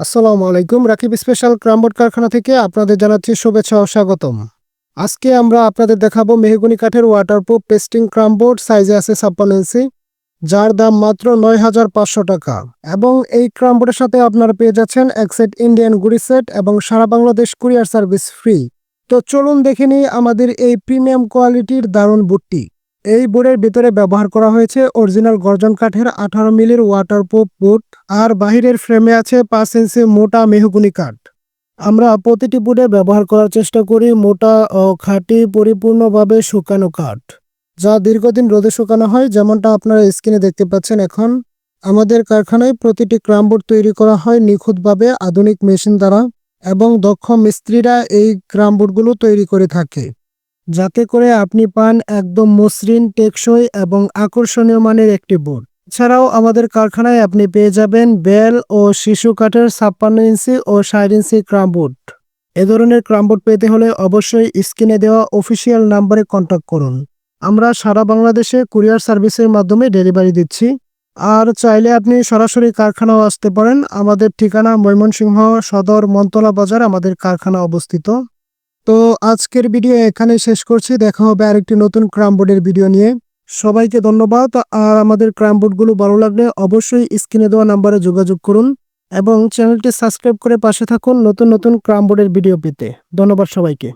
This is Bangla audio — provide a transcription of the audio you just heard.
আসসালামু আলাইকুম, রাকিব স্পেশাল ক্রামবোর্ড কারখানা থেকে আপনাদের জানাচ্ছি শুভেচ্ছা ও স্বাগতম। আজকে আমরা আপনাদের দেখাবো মেহগুনি কাঠের ওয়াটারপ্রুফ পেস্টিং ক্রামবোর্ড সাইজে আছে ছাপ্পান্ন ইঞ্চি, যার দাম মাত্র নয় হাজার পাঁচশো টাকা। এবং এই ক্রামবোর্ডের সাথে আপনারা পেয়ে যাচ্ছেন এক সেট ইন্ডিয়ান গুড়ি সেট এবং সারা বাংলাদেশ কুরিয়ার সার্ভিস ফ্রি তো চলুন দেখে নিই আমাদের এই প্রিমিয়াম কোয়ালিটির দারুণ বুটটি। এই বোর্ডের ভিতরে ব্যবহার করা হয়েছে অরিজিনাল গর্জন কাঠের আঠারো মিলির ওয়াটারপ্রুফ বুট আর বাহিরের ফ্রেমে আছে পাঁচ ইঞ্চি মোটা মেহগুনি কাঠ। আমরা প্রতিটি বোর্ডে ব্যবহার করার চেষ্টা করি মোটা ও খাঁটি পরিপূর্ণভাবে শুকানো কাঠ, যা দীর্ঘদিন রোদে শুকানো হয়, যেমনটা আপনারা স্ক্রিনে দেখতে পাচ্ছেন এখন। আমাদের কারখানায় প্রতিটি ক্রামবোর্ড তৈরি করা হয় নিখুঁতভাবে আধুনিক মেশিন দ্বারা, এবং দক্ষ মিস্ত্রিরা এই ক্রামবোর্ডগুলো তৈরি করে থাকে। যাতে করে আপনি পান একদম মসৃণ, টেকসই এবং আকর্ষণীয় মানের একটি বোর্ড। এছাড়াও আমাদের কারখানায় আপনি পেয়ে যাবেন বেল ও শিশু কাঠের ছাপ্পান্ন ইঞ্চি ও ষাট ইঞ্চি ক্রামবোর্ড এ ধরনের ক্রামবোর্ড পেতে হলে অবশ্যই স্ক্রিনে দেওয়া অফিসিয়াল নাম্বারে কন্ট্যাক্ট করুন। আমরা সারা বাংলাদেশে কুরিয়ার সার্ভিসের মাধ্যমে ডেলিভারি দিচ্ছি। আর চাইলে আপনি সরাসরি কারখানাও আসতে পারেন। আমাদের ঠিকানা ময়মনসিংহ সদর মন্তলা বাজার, আমাদের কারখানা অবস্থিত। তো আজকের ভিডিও এখানে শেষ করছি। দেখা হবে আরেকটি নতুন ক্রামবোর্ডের ভিডিও নিয়ে। সবাইকে ধন্যবাদ। আর আমাদের ক্রামবোর্ডগুলো ভালো লাগলে অবশ্যই স্ক্রিনে দেওয়া নাম্বারে যোগাযোগ করুন এবং চ্যানেলটি সাবস্ক্রাইব করে পাশে থাকুন নতুন নতুন ক্রামবোর্ডের ভিডিও পেতে। ধন্যবাদ সবাইকে।